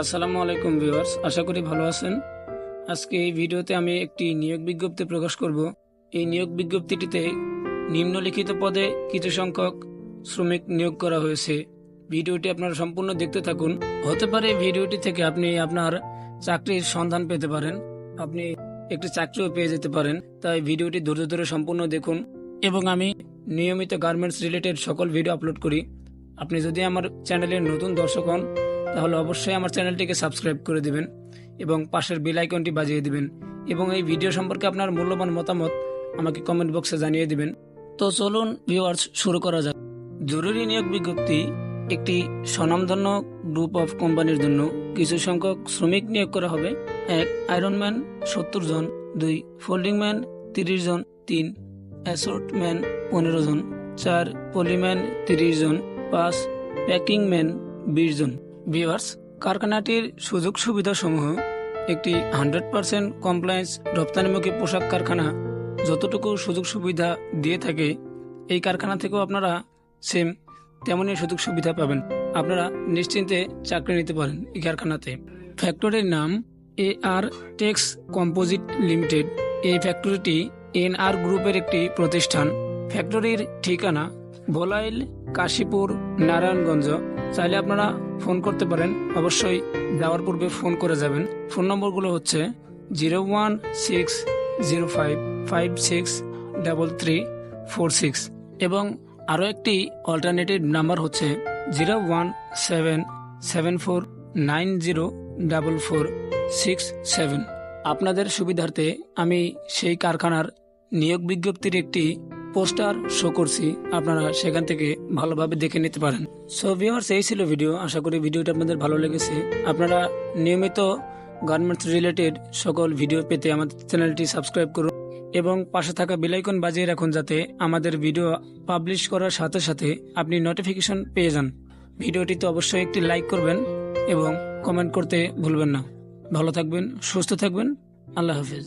আসসালামু আলাইকুম ভিউয়ার্স, আশা করি ভালো আছেন। আজকে এই ভিডিওতে আমি একটি নিয়োগ বিজ্ঞপ্তি প্রকাশ করব। এই নিয়োগ বিজ্ঞপ্তিটিতে নিম্নলিখিত পদে কিছু সংখ্যক শ্রমিক নিয়োগ করা হয়েছে। ভিডিওটি আপনারা সম্পূর্ণ দেখতে থাকুন। হতে পারে ভিডিওটি থেকে আপনি আপনার চাকরির সন্ধান পেতে পারেন। আপনি একটি চাকরিও পেয়ে যেতে পারেন। তাই ভিডিওটি ধৈর্য ধরে সম্পূর্ণ দেখুন। এবং আমি নিয়মিত গার্মেন্টস রিলেটেড সকল ভিডিও আপলোড করি। আপনি যদি আমার চ্যানেলের নতুন দর্শক হন তাহলে অবশ্যই আমার চ্যানেলটিকে সাবস্ক্রাইব করে দিবেন এবং পাশের বেল আইকনটি বাজিয়ে দিবেন এবং এই ভিডিও সম্পর্কে আপনার মূল্যবান মতামত আমাকে কমেন্ট বক্সে জানিয়ে দিবেন। তো চলুন ভিউয়ার্স শুরু করা যাক। জরুরি নিয়োগ বিজ্ঞপ্তি একটি স্বনামধন্য গ্রুপ অফ কোম্পানির জন্য কিছু সংখ্যক শ্রমিক নিয়োগ করা হবে। এক আয়রনম্যান সত্তর জন। দুই ফোল্ডিং ম্যান তিরিশ জন। তিন অ্যাসোর্টম্যান পনেরো জন। চার পলিম্যান তিরিশ জন। পাঁচ প্যাকিং ম্যান বিশ জন। ভিউয়ার্স, কারখানাটির সুযোগ সুবিধা সমূহ একটি হান্ড্রেড পার্সেন্ট কমপ্লায়েন্স রপ্তানিমুখী পোশাক কারখানা যতটুকু সুযোগ সুবিধা দিয়ে থাকে, এই কারখানা থেকেও আপনারা সেম তেমনই সুযোগ সুবিধা পাবেন। আপনারা নিশ্চিন্তে চাকরি নিতে পারেন এই কারখানাতে। ফ্যাক্টরির নাম A R Tex composite limited. এই ফ্যাক্টরিটি এন আর গ্রুপের একটি প্রতিষ্ঠান। ফ্যাক্টরির ঠিকানা ভোলাইল কাশীপুর, নারায়ণগঞ্জ। চাইলে আপনারা ফোন করতে পারেন। অবশ্যই যাওয়ার পূর্বে ফোন করে যাবেন। ফোন নম্বরগুলো হচ্ছে zero one six zero five five six, double three, four six এবং আরও একটি অল্টারনেটিভ নাম্বার হচ্ছে zero one seven seven four nine zero double four six seven. আপনাদের সুবিধার্থে আমি সেই কারখানার নিয়োগ বিজ্ঞপ্তির একটি পোস্টার শো করছি, আপনারা সেখান থেকে ভালোভাবে দেখে নিতে পারেন। সো ভিউয়ার্স এই ছিল ভিডিও আশা করি ভিডিওটা আপনাদের ভালো লেগেছে। আপনারা নিয়মিত গার্মেন্টস রিলেটেড সকল ভিডিও পেতে আমাদের চ্যানেলটি সাবস্ক্রাইব করুন এবং পাশে থাকা বেলাইকন বাজিয়ে রাখুন যাতে আমাদের ভিডিও পাবলিশ করার সাথে সাথে আপনি নোটিফিকেশন পেয়ে যান। ভিডিওটিতে অবশ্যই একটি লাইক করবেন এবং কমেন্ট করতে ভুলবেন না। ভালো থাকবেন, সুস্থ থাকবেন। আল্লাহ হাফিজ।